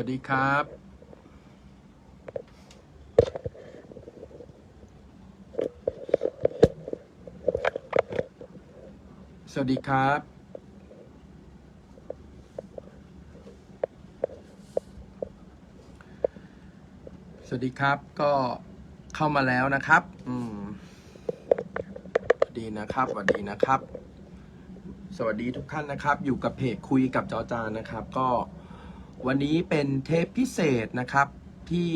สวัสดีครับสวัสดีครับ สวัสดีครับก็เข้ามาแล้วนะครับ อืมสวัสดีนะครับสวัสดีนะครับ สวัสดีทุกท่านนะครับ อยู่กับเพจคุยกับจอจานนะครับ ก็ วันนี้เป็นเทปพิเศษนะครับที่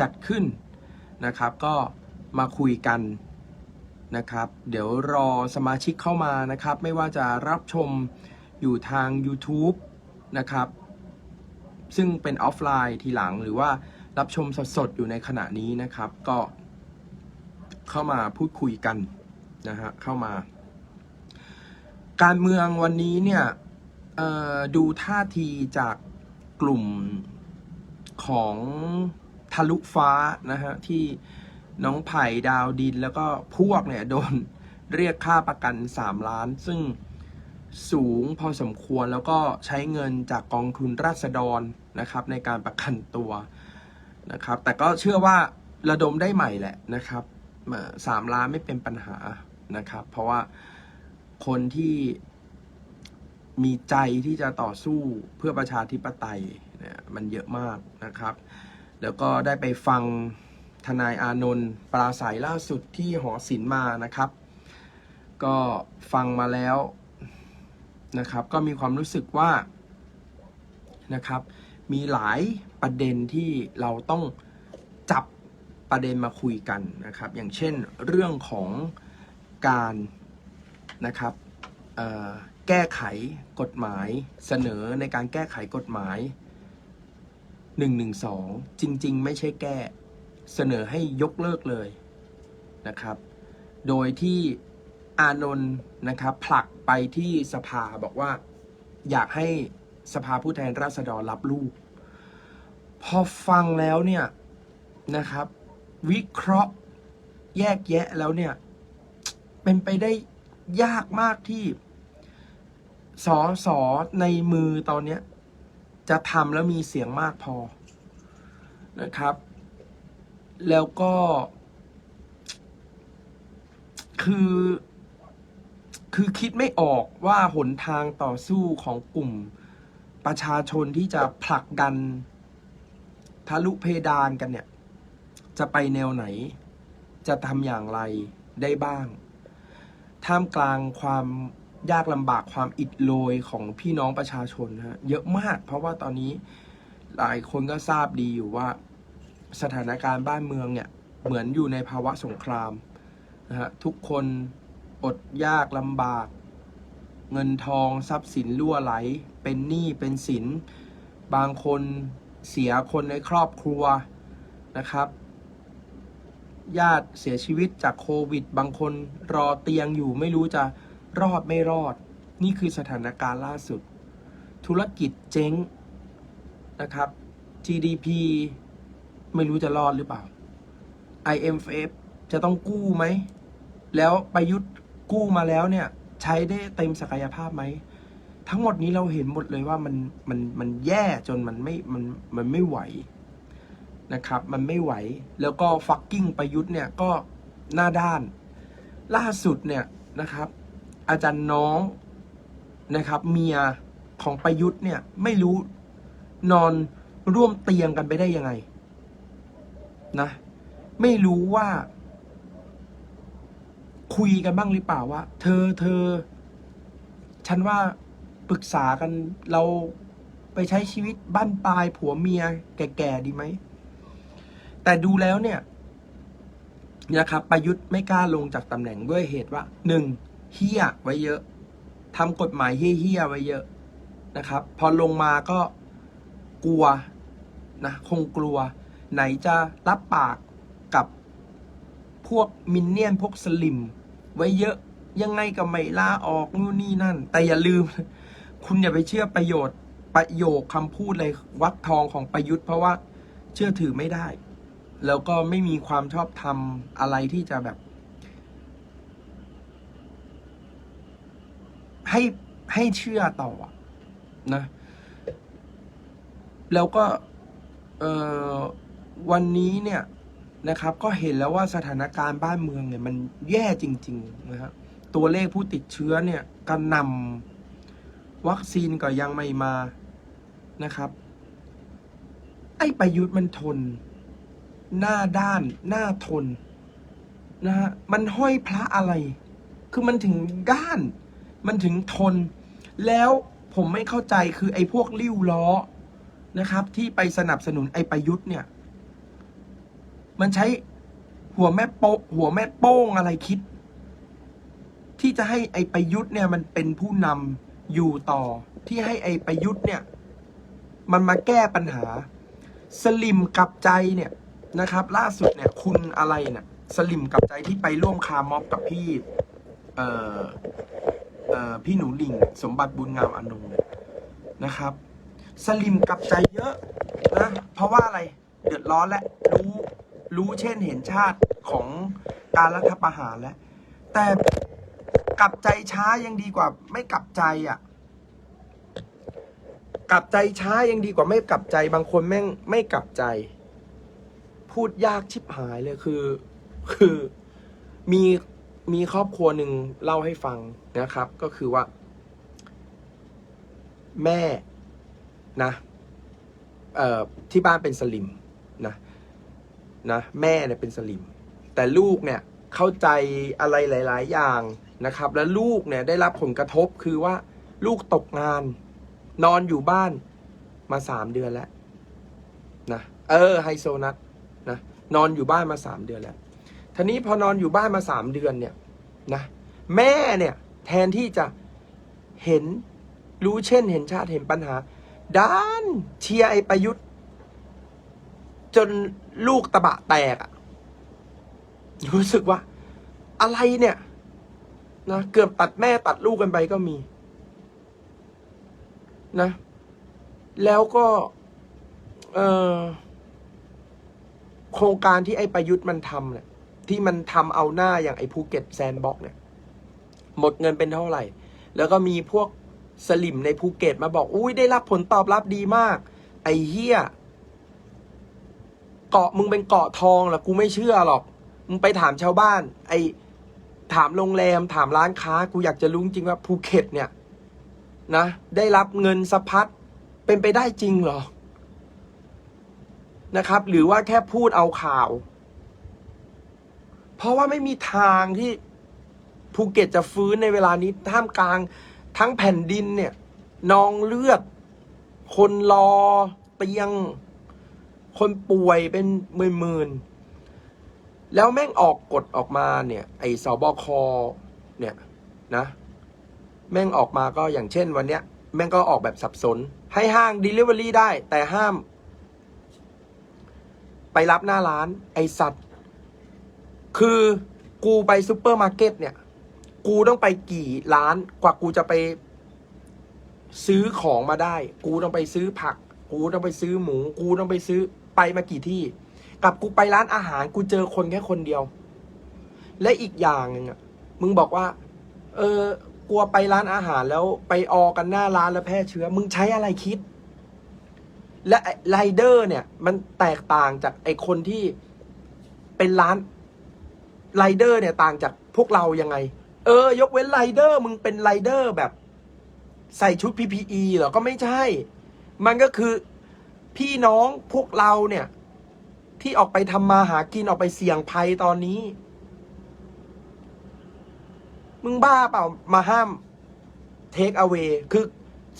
จัดขึ้นนะครับ ก็มาคุยกันนะครับ เดี๋ยวรอสมาชิกเข้ามานะครับ ไม่ว่าจะรับชมอยู่ทาง YouTube นะครับ ซึ่งเป็นออฟไลน์ทีหลังหรือว่ารับชมสดๆอยู่ในขณะนี้นะครับ ก็เข้ามาพูดคุยกันนะฮะเข้ามา การเมืองวันนี้เนี่ยดูท่าทีจาก กลุ่มของทะลุฟ้านะฮะที่น้องไผ่ดาวดินแล้วก็พวกเนี่ยโดนเรียกค่าประกัน 3 ล้าน ซึ่งสูงพอสมควรแล้วก็ใช้เงินจากกองทุนราษฎรนะครับ ในการประกันตัวนะครับ แต่ก็เชื่อว่าระดมได้ใหม่แหละนะครับสามล้านไม่เป็นปัญหานะครับ เพราะว่าคนที่ มีใจที่จะต่อสู้เพื่อประชาธิปไตยเนี่ยมันเยอะมากนะครับ แล้วก็ได้ไปฟังทนายอานนท์ปราศัยล่าสุดที่หอศิลป์มานะครับ ก็ฟังมาแล้วนะครับ ก็มีความรู้สึกว่านะครับ มีหลายประเด็นที่เราต้องจับประเด็นมาคุยกันนะครับ อย่างเช่นเรื่องของการนะครับ แก้ไขกฎหมายเสนอในการแก้ไขกฎหมาย 112 จริง ๆ ไม่ใช่แก้เสนอให้ยกเลิกเลยนะครับ โดยที่อานนท์นะครับผลักไปที่สภาบอกว่าอยากให้สภาผู้แทนราษฎรรับลูก พอฟังแล้วเนี่ยนะครับ วิเคราะห์แยกแยะแล้วเนี่ย เป็นไปได้ยากมากที่ สอสอในมือตอนเนี้ย จะทำแล้วมีเสียงมากพอนะครับ แล้วก็ คือ คือคิดไม่ออกว่าหนทางต่อสู้ของกลุ่มประชาชนที่จะผลักดันทะลุเพดานกันเนี่ย จะไปแนวไหน จะทำอย่างไรได้บ้าง ท่ามกลางความ ยากลำบากความอิดโรยของพี่น้องประชาชนฮะเยอะมาก เพราะว่าตอนนี้หลายคนก็ทราบดีอยู่ว่าสถานการณ์บ้านเมืองเนี่ยเหมือนอยู่ในภาวะสงครามนะฮะทุกคนอดยากลำบาก เงินทองทรัพย์สินล่วไหล เป็นหนี้เป็นสิน บางคนเสียคนในครอบครัวนะครับ ญาติเสียชีวิตจากโควิด บางคนรอเตียงอยู่ไม่รู้จะ รอดไม่รอด นี่คือสถานการณ์ล่าสุด ธุรกิจเจ๊งนะครับ GDP ไม่รู้จะรอดหรือเปล่า IMF จะต้องกู้ไหม แล้วประยุทธ์กู้มาแล้วเนี่ย ใช้ได้เต็มศักยภาพไหม ทั้งหมดนี้เราเห็นหมดเลยว่ามันมันมันแย่จนมันไม่มันมันไม่ไหวนะครับ มันไม่ไหว แล้วก็ฟักกิ้งประยุทธ์เนี่ยก็หน้าด้าน ล่าสุดเนี่ยนะครับ อาจารย์น้องนะครับ เมียของประยุทธ์เนี่ย ไม่รู้นอนร่วมเตียงกันไปได้ยังไง นะ ไม่รู้ว่า คุยกันบ้างหรือเปล่าว่า เธอเธอ ฉันว่าปรึกษากันเราไปใช้ชีวิตบ้านปลายผัวเมีย แก่ๆดีไหม แต่ดูแล้วเนี่ยนะครับประยุทธ์ไม่กล้าลงจากตำแหน่งด้วยเหตุว่าหนึ่ง เฮี้ยไว้เยอะทำกฎหมายเฮี้ยไว้เยอะนะครับ พอลงมาก็กลัวนะคงกลัว ไหนจะรับปากกับพวกมินเนี่ยนพวกสลิม ไว้เยอะยังไงก็ไม่ลาออกนู่นนี่นั่น แต่อย่าลืม คุณอย่าไปเชื่อประโยชน์ประโยคคำพูดเลยวักทองของประยุทธ์เพราะว่าเชื่อถือไม่ได้ แล้วก็ไม่มีความชอบธรรมอะไรที่จะแบบ ให้ให้เชื่อต่อนะ แล้วก็เออวันนี้เนี่ยนะครับ ก็เห็นแล้วว่าสถานการณ์บ้านเมืองเนี่ย มันแย่จริงๆนะครับตัวเลขผู้ติดเชื้อเนี่ยกระนำวัคซีนก็ยังไม่มานะครับ ไอ้ประยุทธ์มันทน หน้าด้าน หน้าทนนะฮะมันห้อยพระอะไร คือมันถึงด้าน มันถึงทน แล้วผมไม่เข้าใจคือไอ้พวกริ้วล้อนะครับ ที่ไปสนับสนุนไอ้ประยุทธ์เนี่ย มันใช้หัวแม่โปหัวแม่โป้งอะไรคิด ที่จะให้ไอ้ประยุทธ์เนี่ยมันเป็นผู้นำอยู่ต่อ ที่ให้ไอ้ประยุทธ์เนี่ย มันมาแก้ปัญหา สลิมกับใจเนี่ยนะครับ ล่าสุดเนี่ย คุณอะไรเนี่ยสลิมกับใจที่ไปร่วมคาร์ม็อบกับพี่ เอ่อ พี่หนูหลิงสมบัติบุญงามอนงนะครับ สลิมกับใจเยอะนะเพราะว่าอะไรเดือดร้อนและรู้รู้เช่นเห็นชาติของการรัฐประหารแล้วแต่กลับใจช้ายังดีกว่า ไม่กลับใจอะ กลับใจช้ายังดีกว่าไม่กลับใจ บางคนแม่งไม่กลับใจ พูดยากชิบหายเลยคือ คือมี มีครอบครัวหนึ่งเล่าให้ฟังนะครับ ก็คือว่า แม่นะเอ่อที่บ้านเป็นสลิมนะนะแม่เนี่ยเป็นสลิม แต่ลูกเนี่ยเข้าใจอะไรหลาย ๆ อย่างนะครับ แล้วลูกเนี่ยได้รับผลกระทบคือว่า ลูกตกงาน นอนอยู่บ้านมาสามเดือนแล้วนะเออไฮโซนัทนะนอนอยู่บ้านมาสามเดือนแล้ว ทีนี้พอนอนอยู่บ้านมาสามเดือนเนี่ยนะแม่เนี่ยแทนที่จะเห็นรู้เช่นเห็นชาติเห็นปัญหาด้านเชียร์ไอ้ประยุทธ์ จนลูกตะบะแตกอะรู้สึกว่า อะไรเนี่ยนะเกือบตัดแม่ตัดลูกกันไปก็มีนะ แล้วก็เออโครงการที่ไอ้ประยุทธ์มันทำเนี่ย ที่มันทำเอาหน้าอย่างไอ้ภูเก็ตแซนด์บ็อกเนี่ย หมดเงินเป็นเท่าไหร่ แล้วก็มีพวกสลิมในภูเก็ตมาบอก อุ้ยได้รับผลตอบรับดีมาก ไอ้เฮียเกาะมึงเป็นเกาะทองหรอกูไม่เชื่อหรอก มึงไปถามชาวบ้าน ไอ้ถามโรงแรมถามร้านค้า กูอยากจะรู้จริงว่าภูเก็ตเนี่ย นะ ได้รับเงินสะพัดเป็นไปได้จริงหรอนะครับ หรือว่าแค่พูดเอาข่าว ราะว่าไม่มีทางที่ภูเก็ตจะฟื้นในเวลานี้ท่ามกลางทั้งแผ่นดินเนี่ยนองเลือด คนรอเตียง คนป่วยเป็นหมื่นๆแล้วแม่งออกกฎออกมาเนี่ย ไอ้สบคเนี่ยนะ แม่งออกมาก็อย่างเช่นวันเนี้ย แม่งก็ออกแบบสับสน ให้ห้าง Delivery ได้ แต่ห้าม ไปรับหน้าร้าน ไอสัตว์ คือกูไปซูเปอร์มาร์เก็ตเนี่ย กูต้องไปกี่ร้านกว่ากูจะไป ซื้อของมาได้ กูต้องไปซื้อผัก กูต้องไปซื้อหมู กูต้องไปซื้อไปมากี่ที่ กับกูไปร้านอาหารกูเจอคนแค่คนเดียว และอีกอย่างหนึ่งอะมึงบอกว่า เออกลัวไปร้านอาหารแล้วไปออกันหน้าร้านแล้วแพร่เชื้อ มึงใช้อะไรคิด และไรเดอร์เนี่ย มันแตกต่างจากไอคนที่เป็นร้าน ไรเดอร์เนี่ยต่างจากพวกเรายังไง เออ ยกเว้นไรเดอร์มึงเป็นไรเดอร์แบบใส่ชุด PPE เหรอก็ไม่ใช่ มันก็คือพี่น้องพวกเราเนี่ย ที่ออกไปทำมาหากินออกไปเสี่ยงภัยตอนนี้ มึงบ้าเปล่ามาห้ามเทคเอา a y คือ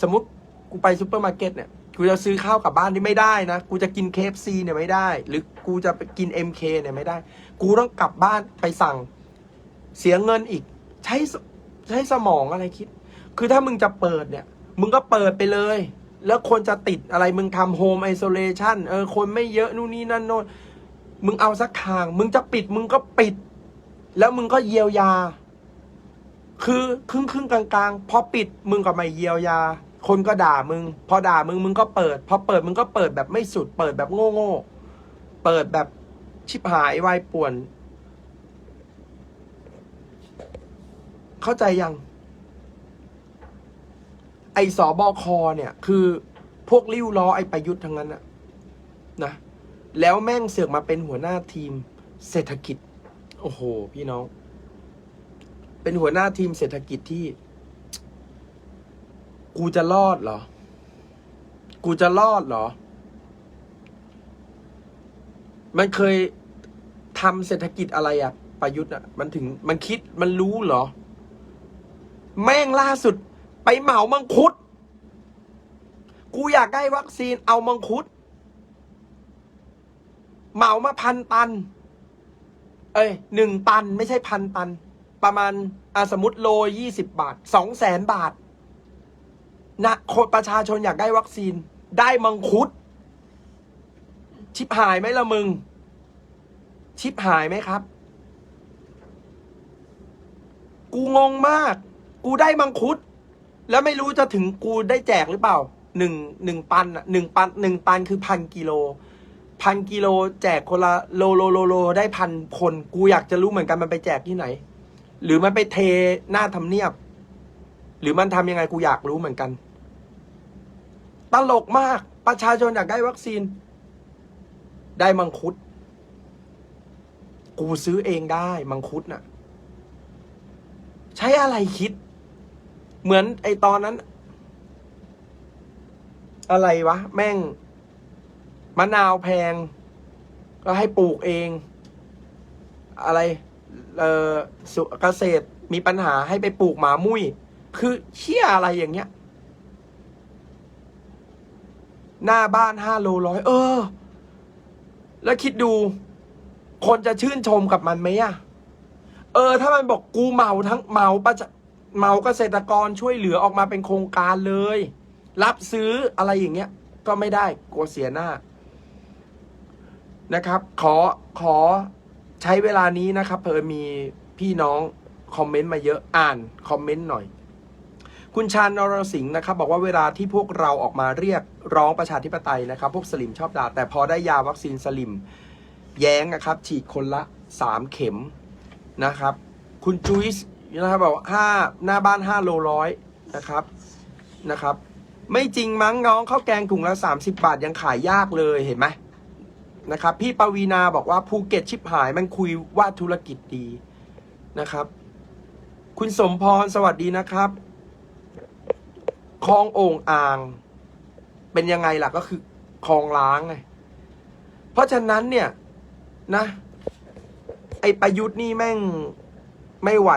สมมติกูไปซูเปอร์มาร์เก็ตเนี่ยกูจะซื้อข้าวกลับบ้านนี่ไม่ได้นะ กูจะกินเคฟซีเนี่ยไม่ได้ หรือกูจะกิน MK เนี่ยไม่ได้ กูต้องกลับบ้านไปสั่ง เสียเงินอีก ใช้ใช้สมองอะไรคิด คือถ้ามึงจะเปิดเนี่ย มึงก็เปิดไปเลย แล้วคนจะติดอะไรมึงทำโฮมไอโซเลชันเออคนไม่เยอะนู่นนี่นั่นโน่นมึงเอาสักทาง มึงจะปิดมึงก็ปิด แล้วมึงก็เยียวยา คือครึ่งครึ่งกลางๆ พอปิดมึงก็ไม่เยียวยา คนก็ด่ามึง พอด่ามึงมึงก็เปิด พอเปิดมึงก็เปิดแบบไม่สุด เปิดแบบโง่โง่เปิดแบบ ชิบหายวายป่วน เข้าใจยัง ไอสอบอคอเนี่ย คือพวกริ้วล้อไอประยุทธ์ทั้งนั้นอะนะ แล้วแม่งเสือกมาเป็นหัวหน้าทีมเศรษฐกิจ โอ้โห พี่น้อง เป็นหัวหน้าทีมเศรษฐกิจที่ กูจะรอดเหรอ กูจะรอดเหรอ มันเคยทำเศรษฐกิจอะไรอะประยุทธ์อะมันถึงมันคิดมันรู้เหรอ แม่งล่าสุด ไปเหมามังคุด กูอยากได้วัคซีนเอามังคุด เหมามาพันตัน เอ้ยหนึ่งตันไม่ใช่พันตัน ประมาณอะสมมติโลยี่สิบบาทสองแสนบาทนะคนประชาชนอยากได้วัคซีน ได้มังคุด ชิบหายไหมละมึง ชิบหายไหมครับ กูงงมาก กูได้มังคุด แล้วไม่รู้จะถึงกูได้แจกหรือเปล่าหนึ่งหนึ่งปันอะหนึ่งปันหนึ่งตันคือพันกิโลพันกิโลแจกคนละโลโลโลโลได้พันคน กูอยากจะรู้เหมือนกันมันไปแจกที่ไหน หรือมันไปเทหน้าทำเนียบ หรือมันทำยังไงกูอยากรู้เหมือนกัน ตลกมากประชาชนอยากได้วัคซีน ได้มังคุด กูซื้อเองได้มังคุดน่ะ ใช้อะไรคิด เหมือนไอตอนนั้น อะไรวะ แม่ง มะนาวแพง ก็ให้ปลูกเอง อะไร เออสุเกษตรมีปัญหาให้ไปปลูกหมามุ้ย คือเชี่ยอะไรอย่างเงี้ย หน้าบ้านห้าโลร้อยเออ แล้วคิดดู คนจะชื่นชมกับมันไหมอะเออ ถ้ามันบอกกูเมาทั้งเมาประเมาเกษตรกรช่วยเหลือออกมาเป็นโครงการเลย รับซื้ออะไรอย่างเงี้ย ก็ไม่ได้กลัวเสียหน้านะครับ ขอขอใช้เวลานี้นะครับเพิ่มีพี่น้องคอมเมนต์มาเยอะอ่านคอมเมนต์หน่อย คุณชาญนรสิงห์นะครับบอกว่าเวลาที่พวกเราออกมาเรียกร้องประชาธิปไตยนะครับ พวกสลิมชอบด่าแต่พอได้ยาวัคซีนสลิม แย้งนะครับ ฉีดคนละสามเข็มนะครับ คุณจุยส์นะครับบอกห้าหน้าบ้านห้าโลร้อยนะครับนะครับ ไม่จริงมั้งน้องข้าวแกงถุงละสามสิบาทยังขายยากเลยเห็นไหมนะครับพี่ปวีนาบอกว่าภูเก็ตชิบหายมันคุยว่าธุรกิจดีนะครับ คุณสมพรสวัสดีนะครับ คลองโอ่งอ่าง เป็นยังไงล่ะก็คือคลองล้างไงเพราะฉะนั้นเนี่ยนะ ไอประยุทธ์นี่แม่งไม่ไหว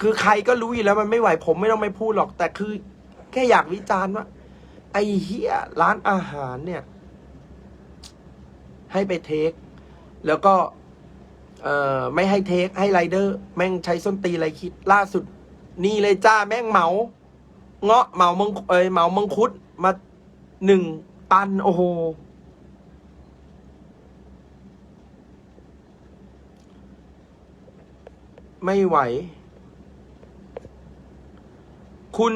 คือใครก็รู้อยู่แล้วมันไม่ไหว ผมไม่ต้องไปพูดหรอก แต่คือ แค่อยากวิจารณ์ว่า ไอเฮียร้านอาหารเนี่ย ให้ไปเทค แล้วก็ เอ่อไม่ให้เทคให้ไรเดอร์ แม่งใช้ส้นตีนอะไรคิด ล่าสุด นี่เลยจ้าแม่งเหมา เงาะเหมามังเอ้ยเหมามังคุดมาหนึ่งตัน โอ้โห ไม่ไหว คุณ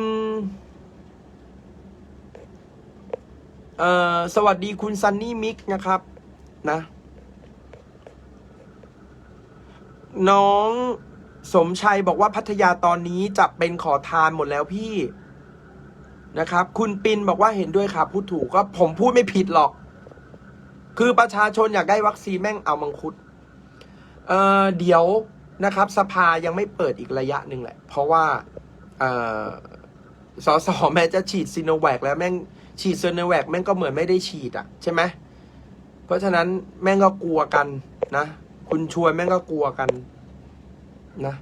เอ่อ สวัสดีคุณซันนี่มิกนะครับ นะ น้องสมชัยบอกว่าพัทยาตอนนี้จะเป็นขอทานหมดแล้วพี่ นะครับ คุณปินบอกว่าเห็นด้วยครับพูดถูกก็ผมพูดไม่ผิดหรอก คือประชาชนอยากได้วัคซีนแม่งเอามังคุดเอ่อเดี๋ยวนะครับ สภายังไม่เปิดอีกระยะหนึ่งแหละ เพราะว่าเออสสแม้จะฉีดซีโนแวคแล้วแม่งฉีดซีโนแวคแม่งก็เหมือนไม่ได้ฉีดอะใช่ไหมเพราะฉะนั้นแม่งก็กลัวกันนะ คุณชวนแม่งก็กลัวกันนะ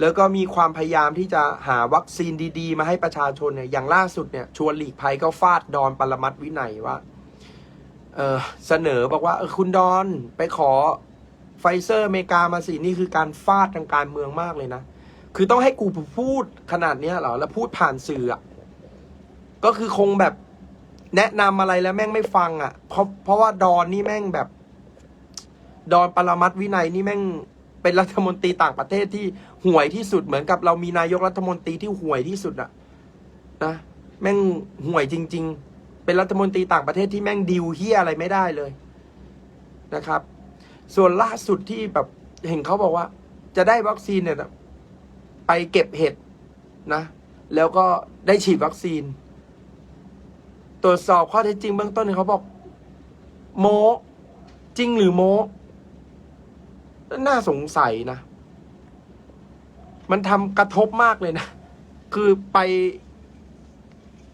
แล้วก็มีความพยายามที่จะหาวัคซีนดี ๆ มาให้ประชาชนเนี่ยอย่างล่าสุดเนี่ยชวนหลีกภัยก็ฟาดดอนปรมัตวินัยว่าเเสนอบอกว่าเออคุณดอนไปขอไฟเซอร์อเมริกามาสินี่คือการฟาดทางการเมืองมากเลยนะ คือต้องให้กูพูดขนาดเนี้ยเหรอ แล้วพูดผ่านสื่ออะก็คือคงแบบแนะนำอะไรแล้วแม่งไม่ฟังอะ เพราะเพราะว่าดอนนี่แม่งแบบ ดอนปรมัตวินัยนี่แม่ง เป็นรัฐมนตรีต่างประเทศที่ห่วยที่สุดเหมือนกับเรามีนายกรัฐมนตรีที่ห่วยที่สุดอะนะแม่งห่วยจริง ๆ เป็นรัฐมนตรีต่างประเทศที่แม่งดิวเฮียอะไรไม่ได้เลยนะครับ ส่วนล่าสุดที่แบบเห็นเขาบอกว่า จะได้วัคซีนเนี่ยไปเก็บเห็ดนะ แล้วก็ได้ฉีดวัคซีน ตรวจสอบข้อเท็จจริงเบื้องต้นเขาบอก โมจริงหรือโม น่าสงสัยนะ มันทำกระทบมากเลยนะ คือไป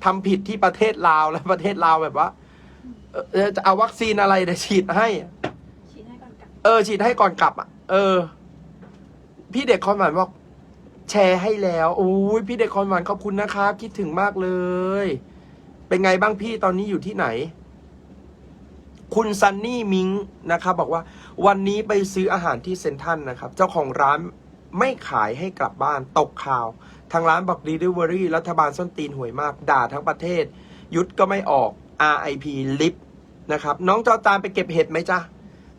ทำผิดที่ประเทศลาวแล้วประเทศลาวแบบว่าเออจะเอาวัคซีนอะไรเดี๋ยวฉีดให้ ฉีดให้ก่อนกลับ เออ ฉีดให้ก่อนกลับอะ เออ พี่เด็กคอนหวานบอกแชร์ให้แล้วโอ้ยพี่เด็กคอนหวานขอบคุณนะครับคิดถึงมากเลย เป็นไงบ้างพี่ตอนนี้อยู่ที่ไหน คุณซันนี่มิงนะครับบอกว่า วันนี้ไปซื้ออาหารที่เซ็นทรัลนะครับ เจ้าของร้านไม่ขายให้กลับบ้านตกข่าว ทางร้านบอก Delivery รัฐบาลส้นตีนห่วยมาก ด่าทั้งประเทศ ยุดก็ไม่ออก RIP ลิฟนะครับ น้องจอจานไปเก็บเห็ดไหมจ๊ะ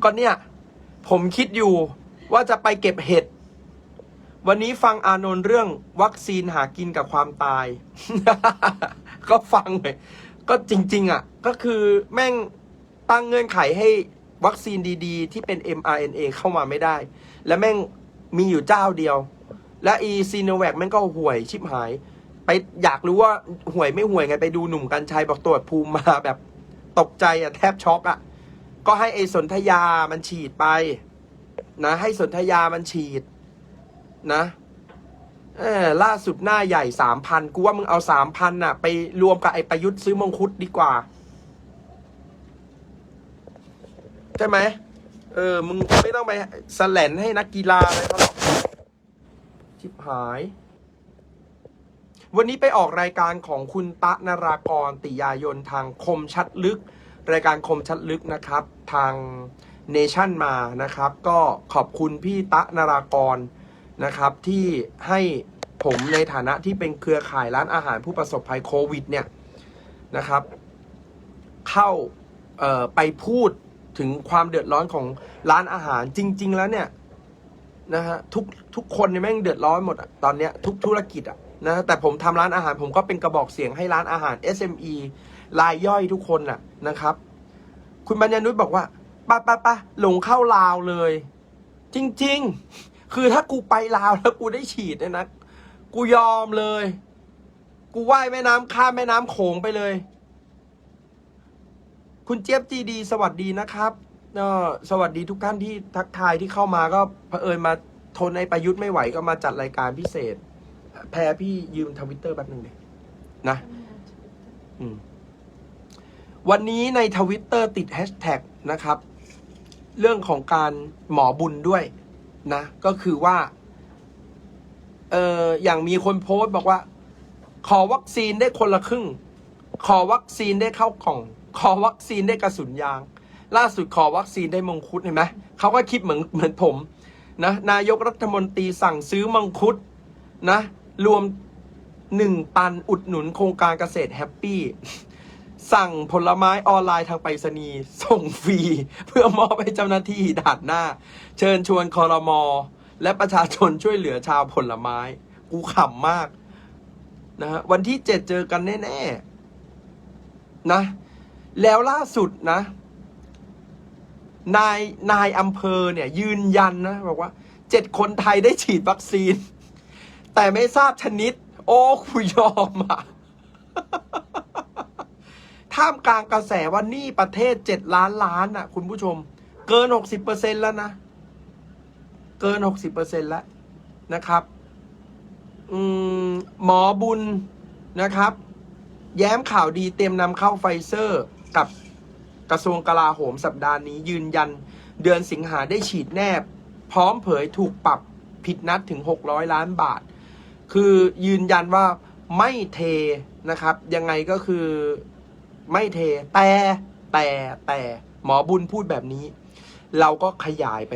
ก็เนี่ย ผมคิดอยู่ว่าจะไปเก็บเห็ด วันนี้ฟังอานนท์เรื่องวัคซีนหากินกับความตาย ก็ฟังเลยก็จริง ๆ อะ ก็คือแม่งตั้งเงื่อนไขให้ วัคซีนดีๆ ที่เป็น mRNA เข้ามาไม่ได้ และแม่งมีอยู่เจ้าเดียว และอีซีโนแวคแม่งก็ห่วยชิบหาย ไปอยากรู้ว่าห่วยไม่ห่วยไงไปดูหนุ่มกัญชัยบอกตรวจภูมิมาแบบตกใจอะแทบช็อกอะก็ให้ไอ้สนธยามันฉีดไป นะ ให้สนธยามันฉีด นะเออล่าสุดหน้าใหญ่สามพันกูว่ามึงเอาสามพันน่ะ ไปรวมกับไอ้ประยุทธ์ซื้อมงคุดดีกว่า ใช่ไหมเออ มึงไม่ต้องไปแสลนให้นักกีฬาอะไรเขาหรอกชิบหาย วันนี้ไปออกรายการของคุณตะนารากรติยายนทางคมชัดลึก รายการคมชัดลึกนะครับ ทางเนชั่นมานะครับ ก็ขอบคุณพี่ตะนารากรนะครับที่ให้ผมในฐานะที่เป็นเครือข่ายร้านอาหารผู้ประสบภัยโควิดเนี่ยนะครับ เข้าไปพูด ถึงความเดือดร้อนของร้านอาหารจริง ๆ แล้วเนี่ยนะฮะทุกทุกคนเนี่ยแม่งเดือดร้อนหมดอะตอนเนี้ยทุกธุรกิจอะนะแต่ผมทำร้านอาหาร ผมก็เป็นกระบอกเสียงให้ร้านอาหาร SME รายย่อยทุกคนน่ะนะครับ คุณบัญญานุชบอกว่าปะปะปะหลงเข้าลาวเลย จริง ๆ คือถ้ากูไปลาวแล้วกูได้ฉีดเนี่ยนะกูยอมเลย กูว่ายแม่น้ำข้ามแม่น้ำโขงไปเลย คุณเจี๊ยบจีดี สวัสดีนะครับก็สวัสดีทุกท่านที่ทักทายที่เข้ามาก็เผอิญมาทนไอประยุทธ์ไม่ไหวก็มาจัดรายการพิเศษ แพรพี่ยืมทวิตเตอร์แป๊บหนึ่งเลยนะ อืม วันนี้ในทวิตเตอร์ติดแฮชแท็กนะครับ เรื่องของการหมอบุญด้วยนะ ก็คือว่า เอออย่างมีคนโพสต์บอกว่า ขอวัคซีนได้คนละครึ่ง ขอวัคซีนได้เข้ากล่อง ขอวัคซีนได้กระสุนยาง ล่าสุดขอวัคซีนได้มงคุดเห็นไหมเขาก็คิดเหมือนเหมือนผมนะนายกรัฐมนตรีสั่งซื้อมังคุดนะรวมหนึ่งตันอุดหนุนโครงการเกษตรแฮปปี้สั่งผลไม้ออนไลน์ทางไปรษณีย์ส่งฟรี เพื่อมอบให้เจ้าหน้าที่ด่านหน้า เชิญชวนคอรมอและประชาชนช่วยเหลือชาวผลไม้ กูขำมากนะฮะวันที่เจ็ดเจอกันแน่ ๆ นะ แล้วล่าสุดนะ นายนายอำเภอเนี่ย ยืนยันนะ บอกว่าเจ็ดคนไทยได้ฉีดวัคซีน แต่ไม่ทราบชนิด โอ้คุยอมอะท่ามกลางกระแสว่านี่ประเทศเจ็ดล้านล้านอะคุณผู้ชม เกินหกสิบเปอร์เซ็นแล้วนะ เกินหกสิบเปอร์เซ็นแล้วนะครับอมหมอบุญนะครับ แย้มข่าวดีเตรียมนำเข้าไฟเซอร์ กับกระทรวงกลาโหมสัปดาห์นี้ยืนยัน เดือนสิงหาได้ฉีดแนบ พร้อมเผยถูกปรับผิดนัดถึง 600 ล้านบาท คือยืนยันว่าไม่เทนะครับ ยังไงก็คือไม่เทแต่แต่แต่หมอบุญพูดแบบนี้ เราก็ขยายไป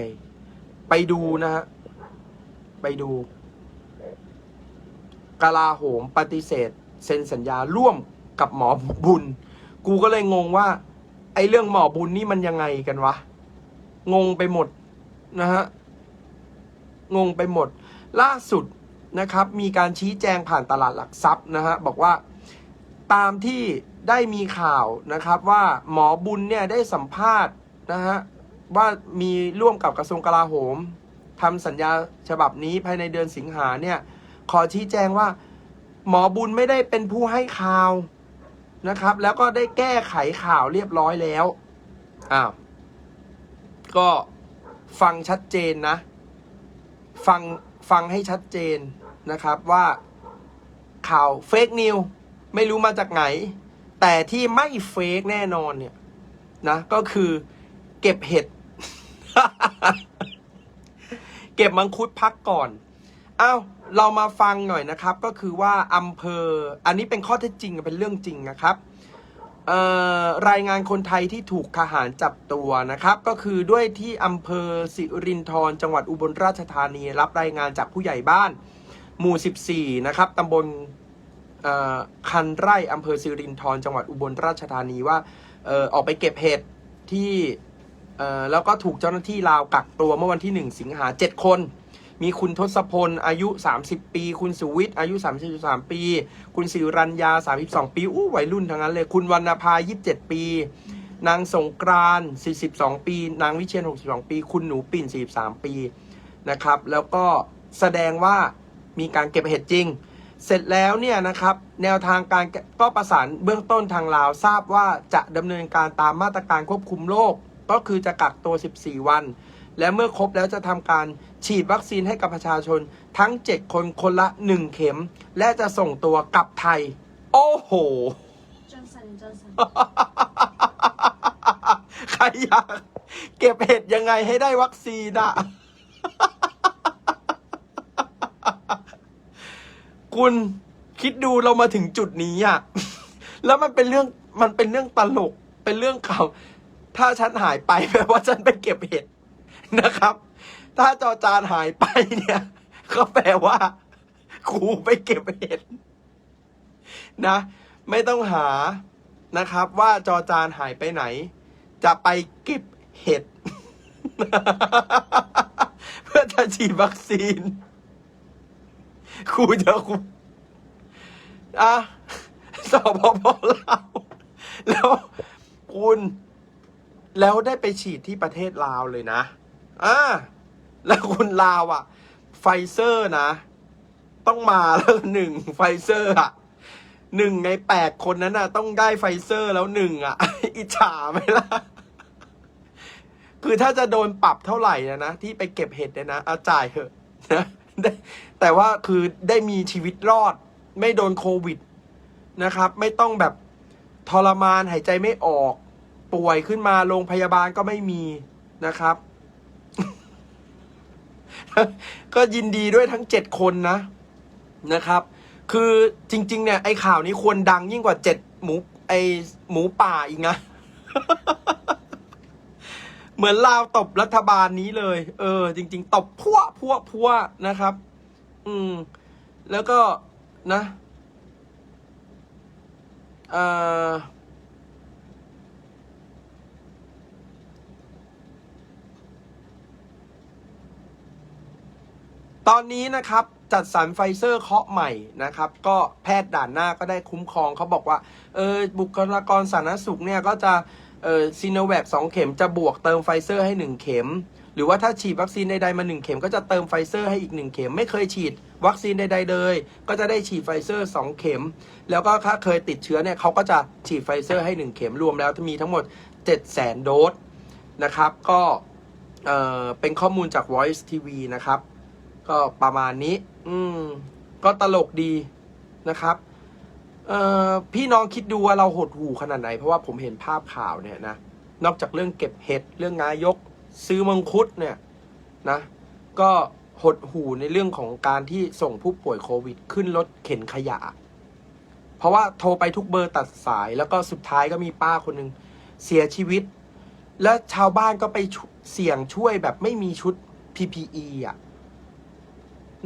ไปดูนะฮะไปดูกลาโหมปฏิเสธ เซ็นสัญญาร่วมกับหมอบุญ กูก็เลยงงว่า ไอ้เรื่องหมอบุญนี่มันยังไงกันวะ งงไปหมดนะฮะ งงไปหมด ล่าสุดนะครับ มีการชี้แจงผ่านตลาดหลักทรัพย์นะฮะ บอกว่าตามที่ได้มีข่าวนะครับว่าหมอบุญเนี่ยได้สัมภาษณ์นะฮะว่ามีร่วมกับกระทรวงกลาโหมทำสัญญาฉบับนี้ภายในเดือนสิงหาเนี่ย ขอชี้แจงว่า หมอบุญไม่ได้เป็นผู้ให้ข่าว นะครับ แล้วก็ได้แก้ไขข่าวเรียบร้อยแล้วอ้าวก็ฟังชัดเจนนะ ฟังฟังให้ชัดเจนนะครับว่าข่าวเฟกนิวไม่รู้มาจากไหน แต่ที่ไม่เฟกแน่นอนเนี่ยนะก็คือเก็บเห็ด เก็บมังคุดพักก่อน เอ้า เรามาฟังหน่อยนะครับก็คือว่าอำเภออันนี้เป็นข้อเท็จจริงเป็นเรื่องจริงนะครับรายงานคนไทยที่ถูกทหารจับตัวนะครับ ก็คือด้วยที่อำเภอสิรินธรจังหวัดอุบลราชธานี รับรายงานจากผู้ใหญ่บ้าน หมู่ 14 นะครับตำบลคันไร่อำเภอสิรินธรจังหวัดอุบลราชธานีว่าออกไปเก็บเห็ดที่แล้วก็ถูกเจ้าหน้าที่ลาวกักตัวเมื่อวันที่ 1 สิงหา7คน มีคุณทศพลอายุ 30 ปี คุณสุวิทย์อายุ 33 ปี คุณสิรัญญา 32 ปีอู้วัยรุ่นทั้งนั้นเลย คุณวรรณภา 27 ปี นางสงกราน42 ปี นางวิเชียน62 ปี คุณหนูปิ่น 43 ปีนะครับ แล้วก็แสดงว่ามีการเก็บเห็ดจริง เสร็จแล้วเนี่ยนะครับแนวทางการก็ประสานเบื้องต้นทางลาวทราบว่าจะดำเนินการตามมาตรการควบคุมโรคก็คือจะกักตัว 14 วัน และเมื่อครบแล้วจะทำการฉีดวัคซีนให้กับประชาชนทั้ง 7 คนคนละ 1 เข็ม และจะส่งตัวกลับไทย โอ้โห Johnson Johnson ใครอยากเก็บเห็ดยังไงให้ได้วัคซีนอะคุณคิดดูเรามาถึงจุดนี้อะแล้วมันเป็นเรื่องมันเป็นเรื่องตลก เป็นเรื่องข่าวถ้าฉันหายไปแปลว่าฉันไปเก็บเห็ด นะครับ ถ้าจอจานหายไปเนี่ย ก็แปลว่าครูไปเก็บเห็ดนะ ไม่ต้องหานะครับ ว่าจอจานหายไปไหน จะไปเก็บเห็ด เพื่อจะฉีดวัคซีนครูจะครูอะสอบพอเราวแล้วคุณ แล้วได้ไปฉีดที่ประเทศลาวเลยนะ อ่าแล้วคุณลาวอะไฟเซอร์นะ ต้องมาแล้วหนึ่งไฟเซอร์อะหนึ่งในแปดคนนั้นน่ะ ต้องได้ไฟเซอร์แล้วหนึ่งอะ อิจฉาไหมล่ะ คือถ้าจะโดนปรับเท่าไหร่นะนะ ที่ไปเก็บเห็ดเนี่ยนะเอาจ่ายเถอะนะแต่ว่าคือได้มีชีวิตรอด ไม่โดนโควิดนะครับ ไม่ต้องแบบทรมานหายใจไม่ออก ป่วยขึ้นมาโรงพยาบาลก็ไม่มีนะครับ ก็ยินดีด้วยทั้งเจ็ดคนนะนะครับ คือจริง ๆ เนี่ยไอ้ข่าวนี้ควรดังยิ่งกว่าเจ็ดหมูไอหมูป่าอีกนะเหมือนลาวตบรัฐบาลนี้เลย เออ จริง ๆ ตบพัวพัวพัวนะครับ อืม แล้วก็นะ เอ่อ ตอนนี้นะครับจัดสรรไฟเซอร์เคาะใหม่นะครับ ก็แพทย์ด่านหน้าก็ได้คุ้มครองเขาบอกว่าเออบุคลากรสาธารณสุขเนี่ยก็จะเออซีโนแวคสองเข็มจะบวกเติมไฟเซอร์ให้หนึ่งเข็ม หรือว่าถ้าฉีดวัคซีนใดๆมาหนึ่งเข็ม ก็จะเติมไฟเซอร์ให้อีกหนึ่งเข็ม ไม่เคยฉีดวัคซีนใดๆเลย ก็จะได้ฉีดไฟเซอร์สองเข็ม แล้วก็ถ้าเคยติดเชื้อเนี่ยเขาก็จะฉีดไฟเซอร์ให้หนึ่งเข็มรวมแล้วมีทั้งหมด 7 0 0 0 0 0 โดสนะครับ ก็เออเป็นข้อมูลจาก Voice TV นะครับ ก็ประมาณนี้ อืม ก็ตลกดีนะครับ เอ่อพี่น้องคิดดูว่าเราหดหูขนาดไหน เพราะว่าผมเห็นภาพข่าวเนี่ยนะ นอกจากเรื่องเก็บเห็ดเรื่องนายก ซื้อมังคุดเนี่ยนะ ก็หดหูในเรื่องของการที่ส่งผู้ป่วยโควิด ขึ้นรถเข็นขยะ เพราะว่าโทรไปทุกเบอร์ตัดสาย แล้วก็สุดท้ายก็มีป้าคนหนึ่งเสียชีวิต แล้วชาวบ้านก็ไปเสี่ยงช่วยแบบไม่มีชุด PPE อะ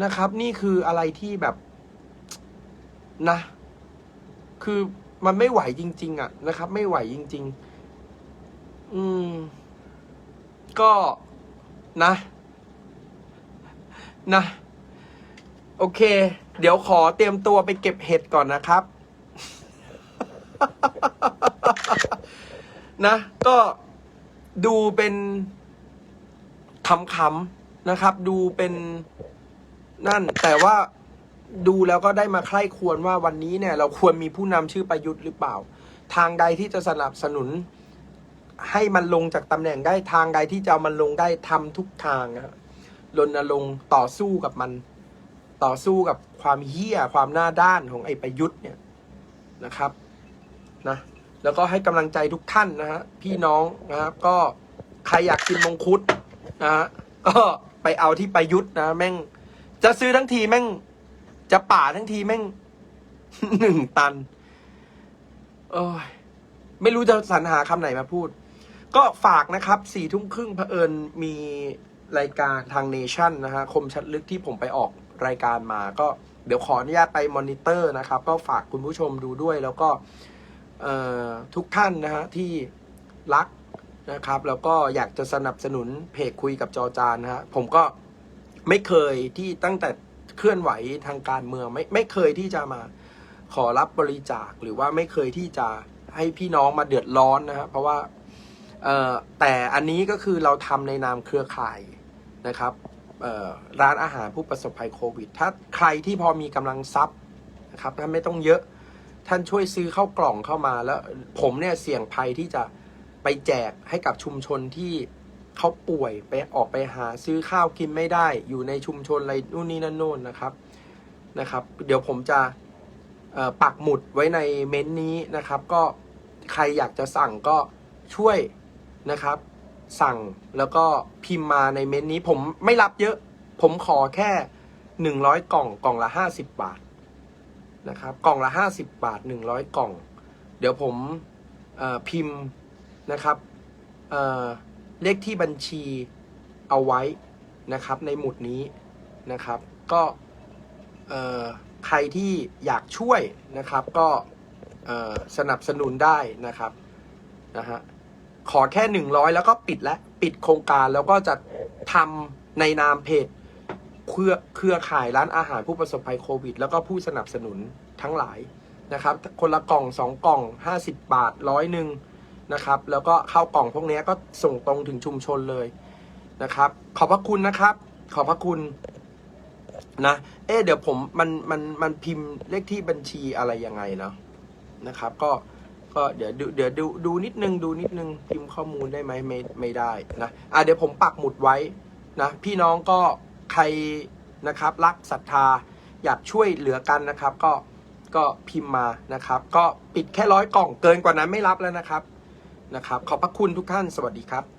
นะครับ นี่คืออะไรที่แบบนะ คือมันไม่ไหวจริง ๆ อะนะครับ ไม่ไหวจริง ๆ อืม ก็นะนะ โอเค เดี๋ยวขอเตรียมตัวไปเก็บเห็ดก่อนนะครับ นะ ก็ดูเป็นขำๆนะครับ ดูเป็น นั่นแต่ว่าดูแล้วก็ได้มาใคร่ควรว่าวันนี้เนี่ย เราควรมีผู้นำชื่อประยุทธ์หรือเปล่า ทางใดที่จะสนับสนุน ให้มันลงจากตำแหน่งได้ทางใดที่จะมันลงได้ทำทุกทางนะรณรงค์ต่อสู้กับมัน ต่อสู้กับความเหี้ยความหน้าด้านของไอ้ประยุทธ์เนี่ยนะครับนะแล้วก็ให้กำลังใจทุกท่านนะฮะพี่น้องนะครับก็ใครอยากกินมงคุดนะฮะก็ไปเอาที่ประยุทธ์นะแม่ง จะซื้อทั้งทีแม่ง จะป่าทั้งทีแม่งหนึ่งตัน โอ้ย ไม่รู้จะสรรหาคำไหนมาพูด ก็ฝากนะครับสี่ทุ่มครึ่งเผอิญมีรายการทางเนชั่นนะฮะ คมชัดลึกที่ผมไปออกรายการมาก็เดี๋ยวขออนุญาตไปมอนิเตอร์นะครับ ก็ฝากคุณผู้ชมดูด้วย แล้วก็ทุกท่านนะฮะที่รักนะครับ แล้วก็อยากจะสนับสนุนเพจคุยกับจอจานนะฮะผมก็ ไม่เคยที่ตั้งแต่เคลื่อนไหวทางการเมืองไม่ไม่เคยที่จะมาขอรับบริจาคหรือว่าไม่เคยที่จะให้พี่น้องมาเดือดร้อนนะฮะเพราะว่าแต่อันนี้ก็คือเราทำในนามเครือข่ายนะครับร้านอาหารผู้ประสบภัยโควิด ถ้าใครที่พอมีกำลังทรัพย์นะครับท่านไม่ต้องเยอะท่านช่วยซื้อเข้ากล่องเข้ามาแล้วผมเนี่ยเสี่ยงภัยที่จะไปแจกให้กับชุมชนที่ เขาป่วยไปออกไปหาซื้อข้าวกินไม่ได้ อยู่ในชุมชนอะไรนู่นนี่นั่นโน่นนะครับนะครับ เดี๋ยวผมจะปักหมุดไว้ในเม้นต์นี้นะครับ ก็ใครอยากจะสั่งก็ช่วยนะครับ สั่งแล้วก็พิมพ์มาในเม้นต์นี้ ผมไม่รับเยอะ ผมขอแค่หนึ่งร้อยกล่องกล่องละห้าสิบบาทนะครับ กล่องละห้าสิบบาทหนึ่งร้อยกล่อง เดี๋ยวผมพิมพ์นะครับ เลขที่บัญชีเอาไว้นะครับในหมุดนี้นะครับ ก็ใครที่อยากช่วยนะครับก็สนับสนุนได้นะครับนะฮะขอแค่หนึ่งร้อยแล้วก็ปิดแล้วปิดโครงการแล้วก็จะทำในนามเพจเครือเครือข่ายร้านอาหารผู้ประสบภัยโควิด แล้วก็ผู้สนับสนุนทั้งหลายนะครับ คนละกล่องสองกล่องห้าสิบบาทร้อยหนึ่ง นะครับ แล้วก็เข้ากล่องพวกนี้ก็ส่งตรงถึงชุมชนเลยนะครับ ขอบพระคุณนะครับ ขอบพระคุณนะ เอ๊เดี๋ยวผมมันมันมันพิมพ์เลขที่บัญชีอะไรยังไงเนาะนะครับ ก็ก็เดี๋ยวดูเดี๋ยวดูดูนิดนึงดูนิดนึงพิมพ์ข้อมูลได้ไหมไม่ไม่ได้นะอะเดี๋ยวผมปักหมุดไว้นะพี่น้องก็ใครนะครับ รักศรัทธาอยากช่วยเหลือกันนะครับ ก็ก็พิมพ์มานะครับ ก็ปิดแค่ร้อยกล่องเกินกว่านั้นไม่รับแล้วนะครับ นะครับ ขอบพระคุณทุกท่าน สวัสดีครับ